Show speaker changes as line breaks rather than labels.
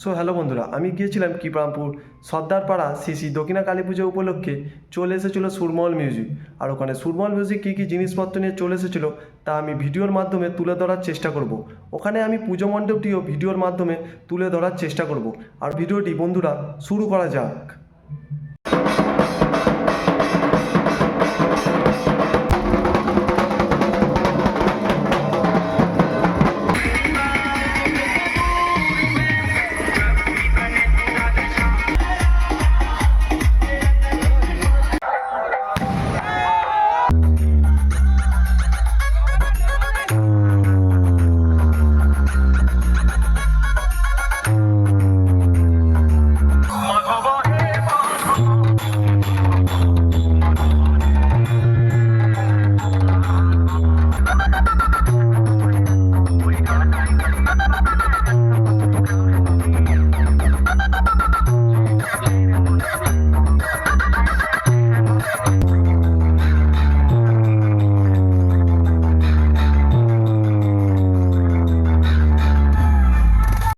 So hello বন্ধুরা, আমি গিয়েছিলাম কিপারামপুর, সর্দারপাড়া সিসি দক্ষিণা কালী পুজো উপলক্ষে চলে এসেছিল সুরমল মিউজিক আর ওখানে সুরমল মিউজিক কী কী জিনিসপত্র নিয়ে চলে এসেছিল, তা আমি ভিডিওর মাধ্যমে তুলে ধরার চেষ্টা করব। ওখানে আমি পুজো মণ্ডপটিও ভিডিওর মাধ্যমে তুলে ধরার চেষ্টা করব। আর ভিডিওটি বন্ধুরা শুরু করা যাক।